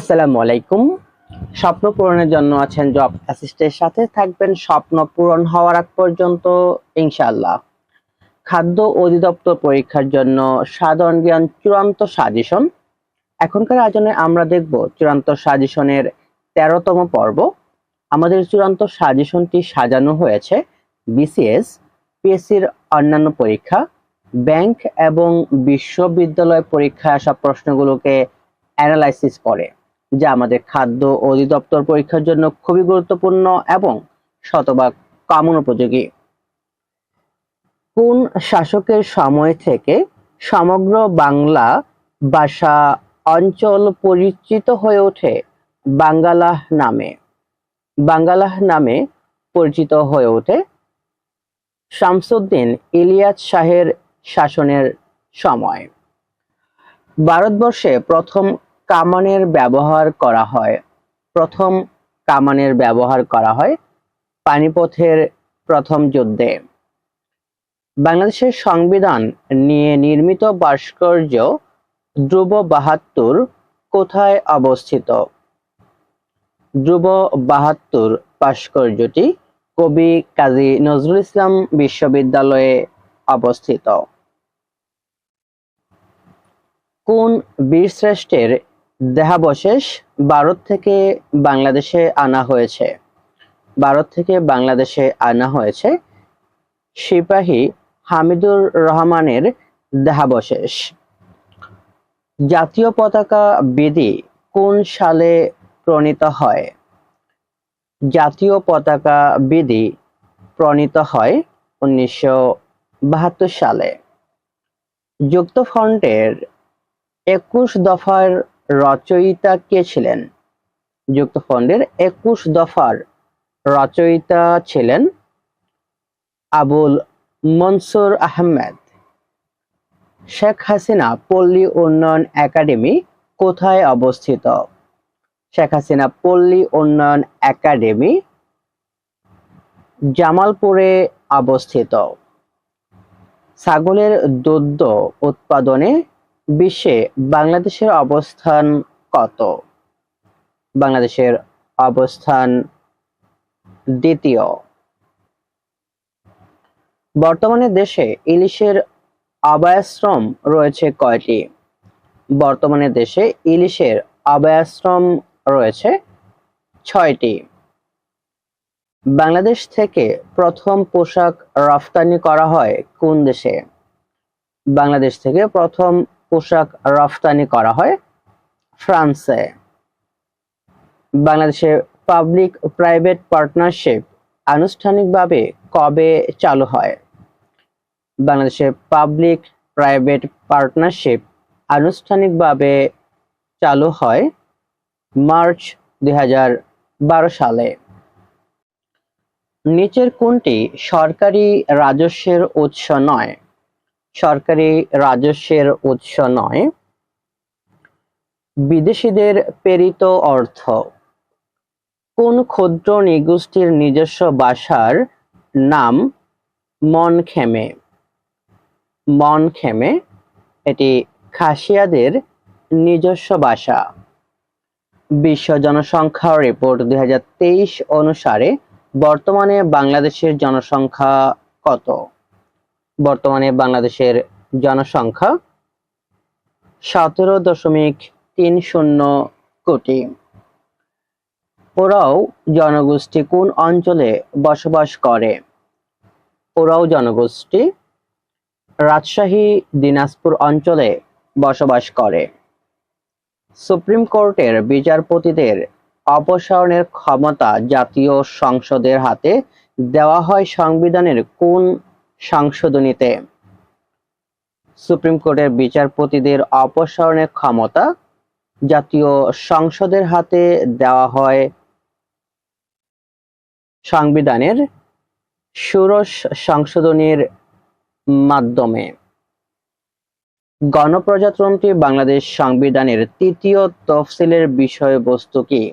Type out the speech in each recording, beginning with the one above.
আসসালামু আলাইকুম। স্বপ্ন পূরণের জন্য আছেন জব অ্যাসিস্টের সাথে। থাকবেন স্বপ্ন পূরণ হওয়ার আগ পর্যন্ত, ইনশাআল্লাহ। খাদ্য অধিদপ্তর পরীক্ষার জন্য সাধারণ জ্ঞান চূড়ান্ত সাজেশন এখনকার আয়োজনে আমরা দেখব চূড়ান্ত সাজেশনের তেরোতম পর্ব। আমাদের চূড়ান্ত সাজেশনটি সাজানো হয়েছে বিসিএস পিএসসির অন্যান্য পরীক্ষা, ব্যাংক এবং বিশ্ববিদ্যালয় পরীক্ষায় আসা প্রশ্নগুলোকে অ্যানালাইসিস করে। যা আমাদের খাদ্য অধিদপ্তর পরীক্ষার জন্য খুবই গুরুত্বপূর্ণ এবং শতভাগ কমন উপযোগী। কোন শাসকের সময় থেকে সমগ্র বাংলা ভাষা অঞ্চল পরিচিত হয়ে ওঠে? বাঙ্গালাহ নামে। বাঙ্গালাহ নামে পরিচিত হয়ে ওঠে শামসুদ্দিন ইলিয়াস শাহের শাসনের সময়। ভারতবর্ষে প্রথম কামানের ব্যবহার করা হয়। প্রথম কামানের ব্যবহার করা হয় পানিপথের প্রথম যুদ্ধে। বাংলাদেশের সংবিধান নিয়ে নির্মিত ভাস্কর্য ধ্রুব বাহাত্তর কোথায় অবস্থিত? ধ্রুব বাহাত্তর ভাস্কর্যটি কবি কাজী নজরুল ইসলাম বিশ্ববিদ্যালয়ে অবস্থিত। কোন বীরশ্রেষ্ঠের দেহাবশেষ ভারত থেকে বাংলাদেশে আনা হয়েছে। ভারত থেকে বাংলাদেশে আনা হয়েছে সিপাহী হামিদুর রহমানের দেহাবশেষ। জাতীয় পতাকা বিধি কোন সালে প্রণীত হয়? জাতীয় পতাকা বিধি প্রণীত হয় উনিশশো বাহাত্তর সালে। যুক্তফ্রন্টের একুশ দফার রচয়িতা কে ছিলেন? যুক্তফ্রন্টের একুশ দফার রচয়িতা ছিলেন আবুল মনসুর আহমেদ। শেখ হাসিনা পল্লী উন্নয়ন একাডেমি কোথায় অবস্থিত? শেখ হাসিনা পল্লী উন্নয়ন একাডেমি জামালপুরে অবস্থিত। ছাগলের দুধ উৎপাদনে বিশ্বে বাংলাদেশের অবস্থান কত? বাংলাদেশের অবস্থান দ্বিতীয়। বর্তমানে দেশে ইলিশের আবায়াশ্রম রয়েছে কয়টি? বর্তমানে দেশে ইলিশের আবায়াশ্রম রয়েছে ছয়টি। বাংলাদেশ থেকে প্রথম পোশাক রফতানি করা হয় কোন দেশে? বাংলাদেশ থেকে প্রথম পোশাক রফতানি করা হয় ফ্রান্সে। বাংলাদেশের পাবলিক প্রাইভেট পার্টনারশিপ আনুষ্ঠানিকভাবে কবে চালু হয়? বাংলাদেশের পাবলিক প্রাইভেট পার্টনারশিপ আনুষ্ঠানিকভাবে চালু হয় মার্চ দুই হাজার বারো সালে। নিচের কোনটি সরকারি রাজস্বের উৎস নয়? সরকারি রাজস্বের উৎস নয়। বিদেশিদের প্রেরিত অর্থ। কোন ক্ষুদ্র নিগোষ্ঠীর নিজস্ব ভাষার নাম মনখেমে। মনখেমে, এটি খাসিয়াদের নিজস্ব ভাষা বিশ্ব জনসংখ্যা রিপোর্ট দুই হাজার তেইশ অনুসারে বর্তমানে বাংলাদেশের জনসংখ্যা কত? বর্তমানে বাংলাদেশের জনসংখ্যা সতেরো দশমিক তিন শূন্য কোটি। ওরাও জনগোষ্ঠী কোন অঞ্চলে বসবাস করে? ওরাও জনগোষ্ঠী রাজশাহী, দিনাজপুর অঞ্চলে বসবাস করে। সুপ্রিম কোর্টের বিচারপতিদের অপসারণের ক্ষমতা জাতীয় সংসদের হাতে দেওয়া হয় সংবিধানের কোন সংশোধনীতে। সুপ্রিম কোর্টের বিচারপতিদের অপসারণের ক্ষমতা জাতীয় সংসদের হাতে দেওয়া হয়। সংবিধানের ষোড়শ সংশোধনীর মাধ্যমে। গণপ্রজাতন্ত্রী বাংলাদেশ সংবিধানের তৃতীয় তফসিলের বিষয়বস্তু কি?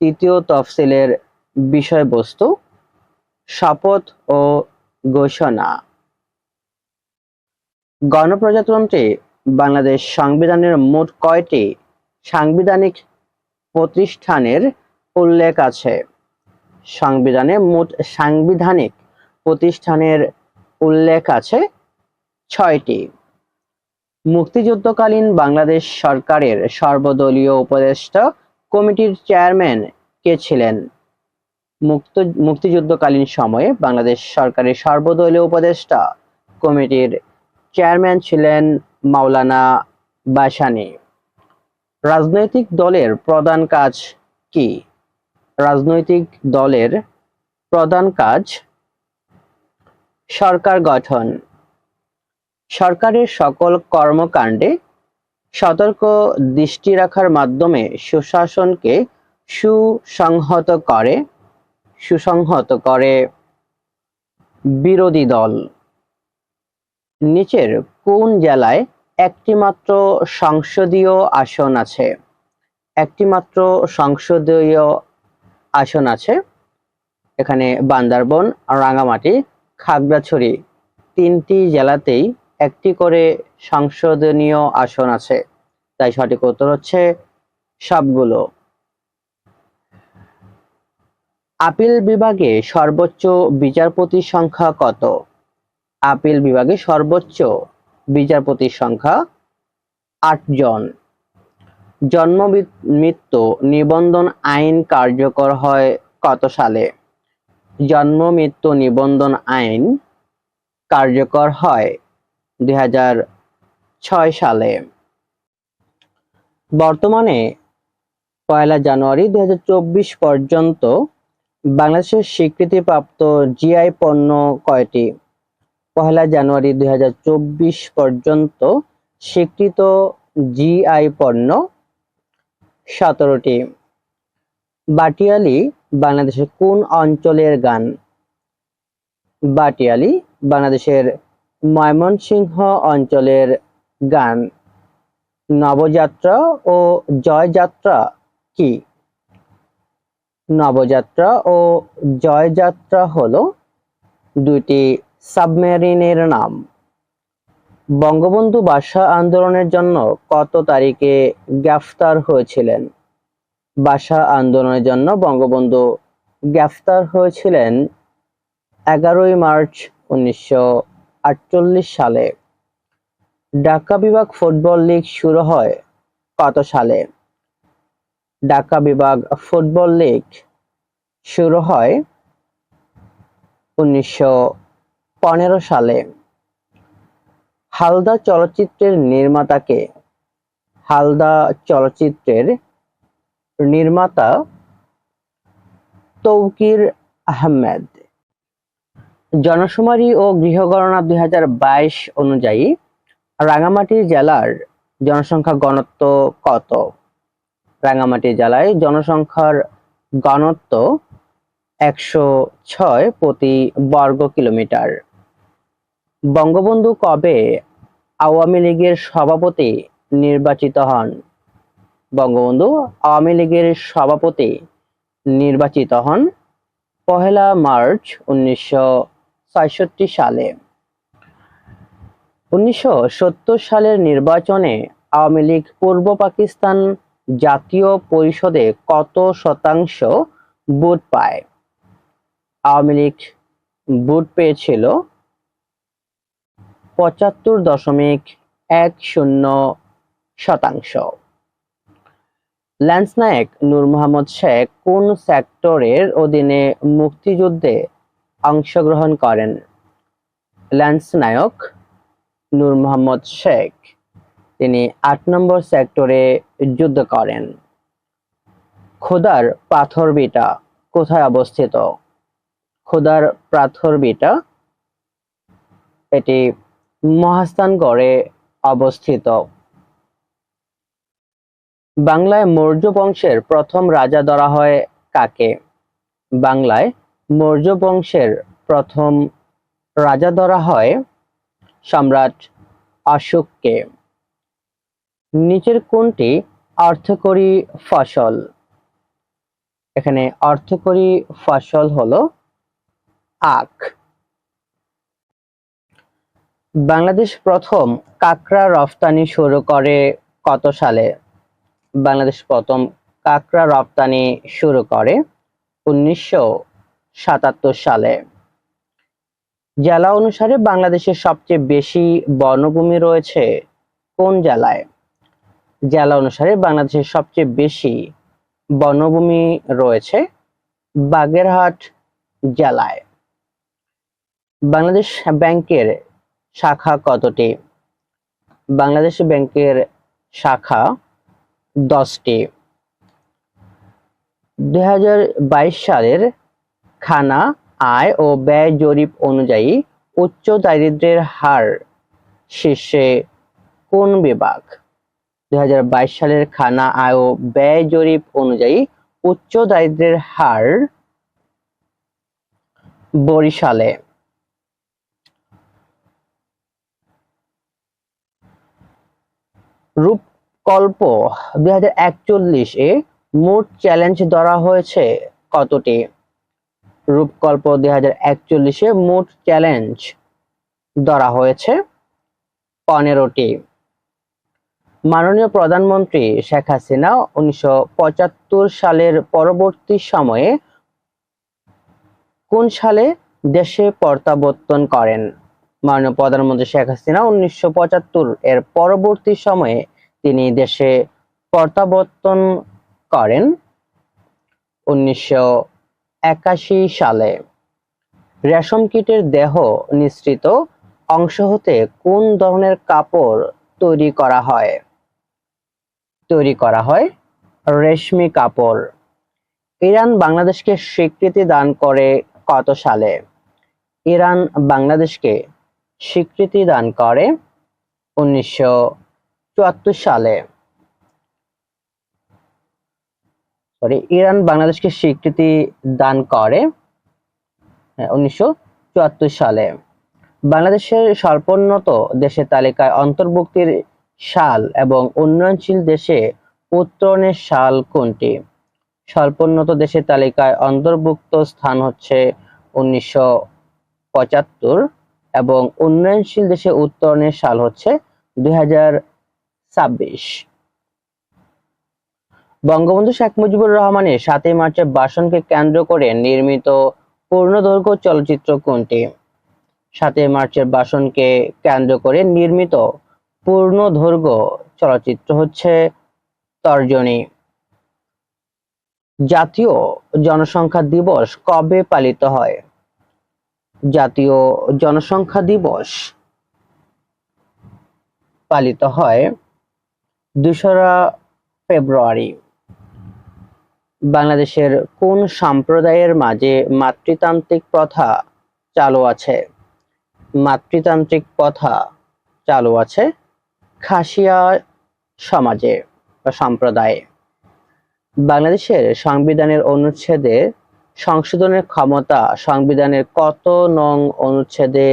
তৃতীয় তফসিলের বিষয়বস্তু শপথ ও ঘোষণা। গণপ্রজাতন্ত্রী বাংলাদেশ সংবিধানের মোট কয়টি সাংবিধানিক প্রতিষ্ঠানের উল্লেখ আছে? সংবিধানে মোট সাংবিধানিক প্রতিষ্ঠানের উল্লেখ আছে ছয়টি। মুক্তিযুদ্ধকালীন বাংলাদেশ সরকারের সর্বদলীয় উপদেষ্টা কমিটির চেয়ারম্যান কে ছিলেন? মুক্ত, মুক্তিযুদ্ধকালীন সময়ে বাংলাদেশ সরকারের সর্বদলীয় উপদেষ্টা কমিটির চেয়ারম্যান ছিলেন মাওলানা বাসানি। রাজনৈতিক দলের প্রধান কাজ কি? রাজনৈতিক দলের প্রধান কাজ সরকার গঠন। সরকারের সকল কর্মকাণ্ডে সতর্ক দৃষ্টি রাখার মাধ্যমে সুশাসনকে সুসংহত করে সুসংহত করে বিরোধী দল। নিচের কোন জেলায় একটিমাত্র সংসদীয় আসন আছে? একটিমাত্র সংসদীয় আসন আছে এখানে বান্দারবন রাঙামাটি খাগড়াছড়ি। তিনটি জেলাতেই একটি করে সংসদনীয় আসন আছে। তাই সঠিক উত্তর হচ্ছে সবগুলো। আপিল বিভাগে সর্বোচ্চ বিচারপতির সংখ্যা কত? আপিল বিভাগে সর্বোচ্চ বিচারপতির সংখ্যা আট জন। জন্ম মৃত্যু নিবন্ধন আইন কার্যকর হয় কত সালে? জন্ম মৃত্যু নিবন্ধন আইন কার্যকর হয় দুই সালে। বর্তমানে পয়লা জানুয়ারি দুই হাজার চব্বিশ পর্যন্ত বাংলাদেশের স্বীকৃতিপ্রাপ্ত জিআই পণ্য কয়টি? পহেলা জানুয়ারি দুই হাজার চব্বিশ পর্যন্ত স্বীকৃত জিআই পণ্য সতেরোটি। বাটিয়ালি, বাংলাদেশের কোন অঞ্চলের গান? বাটিয়ালি, বাংলাদেশের ময়মনসিংহ অঞ্চলের গান। নবযাত্রা ও জয়যাত্রা কি? নবযাত্রা ও জয়যাত্রা হলো দুইটি সাবমেরিনের নাম। বঙ্গবন্ধু ভাষা আন্দোলনের জন্য কত তারিখে গ্রেফতার হয়েছিলেন? ভাষা আন্দোলনের জন্য বঙ্গবন্ধু গ্রেফতার হয়েছিলেন এগারোই মার্চ উনিশশো আটচল্লিশ সালে। ঢাকা বিভাগ ফুটবল লিগ শুরু হয় কত সালে? ঢাকা বিভাগ ফুটবল লীগ শুরু হয় উনিশশো পনেরো সালে। হালদা চলচ্চিত্রের নির্মাতাকে হালদা চলচ্চিত্রের নির্মাতা তৌকির আহমেদ। জনশুমারি ও গৃহগণনা দুই হাজার বাইশ অনুযায়ী রাঙামাটি জেলার জনসংখ্যা গণত্ব কত? রাঙামাটি জেলায় জনসংখ্যার ঘনত্ব একশো ছয় প্রতি বর্গ কিলোমিটার। বঙ্গবন্ধু কবে আওয়ামী লীগের সভাপতি নির্বাচিত হন? বঙ্গবন্ধু আওয়ামী লীগের সভাপতি নির্বাচিত হন পহেলা মার্চ উনিশশো সালে। উনিশশো সত্তর সালের নির্বাচনে আওয়ামী লীগ পূর্ব পাকিস্তান জাতীয় পরিষদে কত শতাংশ ভোট পায়? আওয়ামী লীগ ভোট পেয়েছিল পঁচাত্তর দশমিক এক শূন্য শতাংশ। ল্যান্স নায়েক নূর মোহাম্মদ শেখ কোন সেক্টরের অধীনে মুক্তিযুদ্ধে অংশগ্রহণ করেন? ল্যান্স নায়ক নূর মোহাম্মদ শেখ। তিনি আট নম্বর সেক্টরে যুদ্ধ করেন। খোদার পাথর বিটা কোথায় অবস্থিত? খোদার পাথর বিটা এটি মহাস্থানগড়ে অবস্থিত। বাংলায় মৌর্য বংশের প্রথম রাজা ধরা হয় কাকে? বাংলায় মৌর্য বংশের প্রথম রাজা ধরা হয় সম্রাট অশোককে। নিচের কোনটি অর্থকরী ফসল। এখানে অর্থকরী ফসল হলো আখ। বাংলাদেশ প্রথম কাঁকড়া রফতানি শুরু করে কত সালে? বাংলাদেশ প্রথম কাঁকড়া রপ্তানি শুরু করে উনিশশো সাতাত্তর সালে। জেলা অনুসারে বাংলাদেশের সবচেয়ে বেশি বনভূমি রয়েছে কোন জেলায়? জেলা অনুসারে বাংলাদেশের সবচেয়ে বেশি বনভূমি রয়েছে বাগেরহাট জেলায়। বাংলাদেশ ব্যাংকের শাখা কতটি? বাংলাদেশ ব্যাংকের শাখা দশটি। দু হাজার বাইশ সালের খানা আয় ও ব্যয় জরিপ অনুযায়ী উচ্চ দারিদ্রের হার শীর্ষে কোন বিভাগ? দুই হাজার বাইশ সালের খানা আয় ও ব্যয় জরিপ অনুযায়ী উচ্চ দারিদ্র্যের হার বরিশালে। রূপকল্প দুই হাজার একচল্লিশ এ মোট চ্যালেঞ্জ ধরা হয়েছে কতটি? রূপকল্প দুই হাজার একচল্লিশে মোট চ্যালেঞ্জ ধরা হয়েছে পনেরোটি। মাননীয় প্রধানমন্ত্রী শেখ হাসিনা উনিশশো পঁচাত্তর সালের পরবর্তী সময়ে কোন সালে দেশে প্রত্যাবর্তন করেন? মাননীয় প্রধানমন্ত্রী শেখ হাসিনা উনিশশো এর পরবর্তী সময়ে তিনি দেশে প্রত্যাবর্তন করেন উনিশশো একাশি সালে। রেশম কীটের দেহ নিঃসৃত অংশ হতে কোন ধরনের কাপড় তৈরি করা হয়? তৈরি করা হয়। রেশমি কাপড়। ইরান বাংলাদেশকে স্বীকৃতি দান করে কত সালে? ইরান বাংলাদেশকে স্বীকৃতি দান করে উনিশশো সালে। সরি ইরান বাংলাদেশকে স্বীকৃতি দান করে হ্যাঁ, উনিশশো সালে। বাংলাদেশের স্বল্পোন্নত দেশের তালিকায় অন্তর্ভুক্তির সাল এবং উন্নয়নশীল দেশে উত্তরণের সাল কোনটি? স্বল্পোন্নত দেশের তালিকায় অন্তর্ভুক্ত স্থান হচ্ছে উনিশশো পঁচাত্তর এবং উন্নয়নশীল দেশে উত্তরণের সাল হচ্ছে দুই বঙ্গবন্ধু শেখ মুজিবুর রহমানের সাতই মার্চের ভাষণকে কেন্দ্র করে নির্মিত পূর্ণদৈর্ঘ্য চলচ্চিত্র কোনটি? সাতই মার্চের ভাষণকে কেন্দ্র করে নির্মিত পূর্ণদৈর্ঘ্য চলচ্চিত্র হচ্ছে তর্জনী। জাতীয় জনসংখ্যা দিবস কবে পালিত হয়? জাতীয় জনসংখ্যা দিবস পালিত হয় দোসরা ফেব্রুয়ারি। বাংলাদেশের কোন সম্প্রদায়ের মাঝে মাতৃতান্ত্রিক প্রথা চালু আছে? মাতৃতান্ত্রিক প্রথা চালু আছে খাসিয়া সমাজে বা সম্প্রদায়ে। বাংলাদেশের সংবিধানের অনুচ্ছেদে সংশোধনের ক্ষমতা সংবিধানের কত নং অনুচ্ছেদে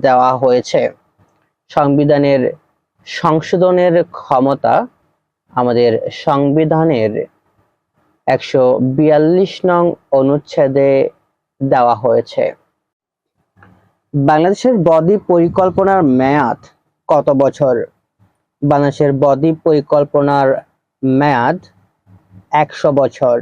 দেওয়া হয়েছে? সংবিধানের সংশোধনের ক্ষমতা আমাদের সংবিধানের একশো বিয়াল্লিশ নং অনুচ্ছেদে দেওয়া হয়েছে। বাংলাদেশের বদ্বীপ পরিকল্পনার মেয়াদ কত বছর? বাংলাদেশের বদ্বীপ পরিকল্পনার মেয়াদ একশো বছর।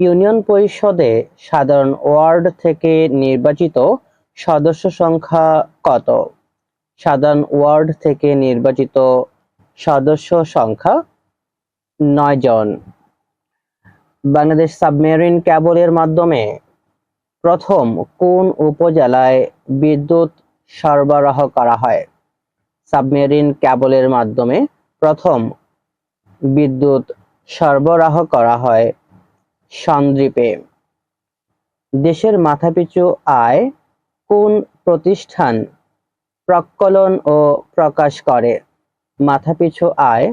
ইউনিয়ন পরিষদে সাধারণ ওয়ার্ড থেকে নির্বাচিত সদস্য সংখ্যা কত? সাধারণ ওয়ার্ড থেকে নির্বাচিত সদস্য সংখ্যা নয় জন। বাংলাদেশ সাবমেরিন ক্যাবলের মাধ্যমে প্রথম কোন উপজেলায় বিদ্যুৎ সরবরাহ করা হয়? সাবমেরিন ক্যাবলের মাধ্যমে প্রথম বিদ্যুৎ সরবরাহ করা হয় সন্দ্বীপে। দেশের মাথাপিছু আয় কোন প্রতিষ্ঠান প্রকলন ও প্রকাশ করে? মাথাপিছু আয়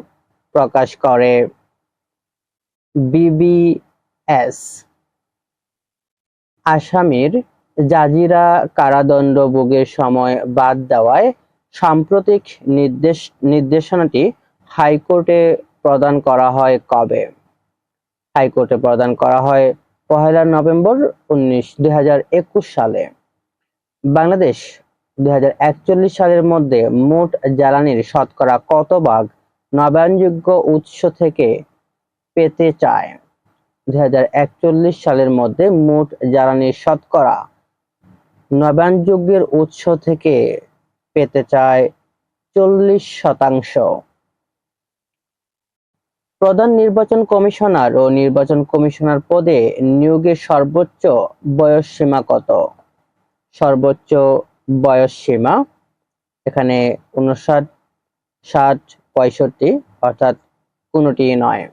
প্রকাশ করে বিবিএস। আসামির জাজিরা কারাদণ্ড ভোগের সময় বাদ দেওয়ায় সাম্প্রতিক নির্দেশ, নির্দেশনাটি হাইকোর্টে প্রদান করা হয় কবে? হাইকোর্টে প্রদান করা হয় পহেলা নভেম্বর উনিশ দুই সালে। বাংলাদেশ দুই সালের মধ্যে মোট জ্বালানির শতকরা কত ভাগ নবায়নযোগ্য উৎস থেকে পেতে চায়? দুই হাজার একচল্লিশ সালের মধ্যে মোট জ্বালানির শতকরা নবায়নযোগ্যের উৎস থেকে পেতে চায় চল্লিশ শতাংশ। প্রধান নির্বাচন কমিশনার ও নির্বাচন কমিশনার পদে নিয়োগের সর্বোচ্চ বয়স সীমা কত? সর্বোচ্চ বয়স সীমা এখানে উনষাট, ষাট, পঁয়ষট্টি অর্থাৎ কোনোটি নয়।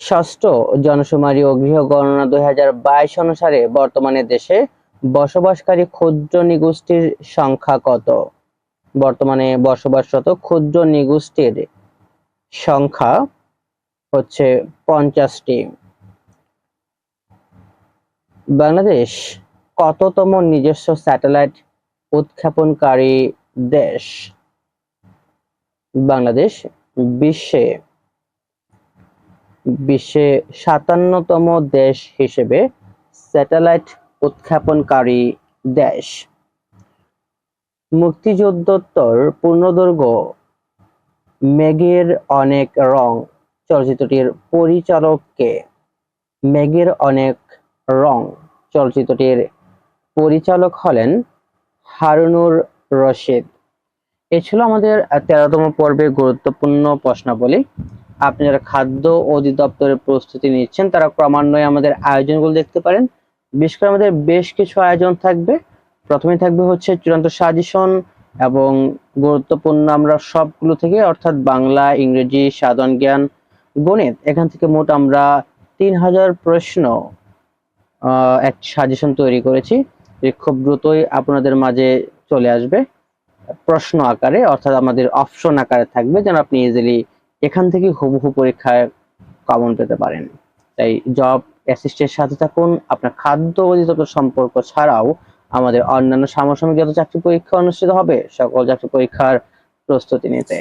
ষষ্ঠ জনশুমারি ও গৃহ গণনা দুই হাজার বাইশ অনুসারে বর্তমানে দেশে বসবাসকারী ক্ষুদ্র নিগোষ্ঠীর সংখ্যা কত? বর্তমানে বসবাসরত ক্ষুদ্র নিগোষ্ঠীর সংখ্যা হচ্ছে পঞ্চাশটি। বাংলাদেশ কততম নিজস্ব স্যাটেলাইট উৎক্ষেপণকারী দেশ? বাংলাদেশ বিশ্বে বিশ্বে সাতান্নতম দেশ হিসেবে স্যাটেলাইট উৎক্ষেপণকারী দেশ। মুক্তিযুদ্ধোত্তর পূর্ণদৈর্ঘ্য, মেঘের অনেক রং, চলচ্চিত্রটির পরিচালককে মেঘের অনেক রং, চলচ্চিত্রটির পরিচালক হলেন হারুনুর রশিদ। এ ছিল আমাদের তেরোতম পর্বে গুরুত্বপূর্ণ প্রশ্নাবলী। আপনি যারা খাদ্য অধিদপ্তরের প্রস্তুতি নিচ্ছেন, তারা ক্রমান্বয়ে আমাদের আয়োজনগুলো দেখতে পারেন। বিশেষ করে আমাদের বেশ কিছু আয়োজন থাকবে। প্রথমে থাকবে হচ্ছে চূড়ান্ত সাজেশন এবং গুরুত্বপূর্ণ আমরা সবগুলো থেকে, অর্থাৎ বাংলা, ইংরেজি, সাধারণ জ্ঞান, গণিত, এখান থেকে মোট আমরা তিন হাজার প্রশ্ন এক সাজেশন তৈরি করেছি, যে খুব দ্রুতই আপনাদের মাঝে চলে আসবে। প্রশ্ন আকারে, অর্থাৎ আমাদের অপশন আকারে থাকবে যেন আপনি ইজিলি এখান থেকে হুবহু পরীক্ষায় কমন পেতে পারেন। তাই জব অ্যাসিস্টের সাথে থাকুন। আপনার খাদ্য অধিদপ্তর সম্পর্ক ছাড়াও আমাদের অন্যান্য সামসামিক যত চাকরি পরীক্ষা অনুষ্ঠিত হবে, সকল চাকরি পরীক্ষার প্রস্তুতি নিতে।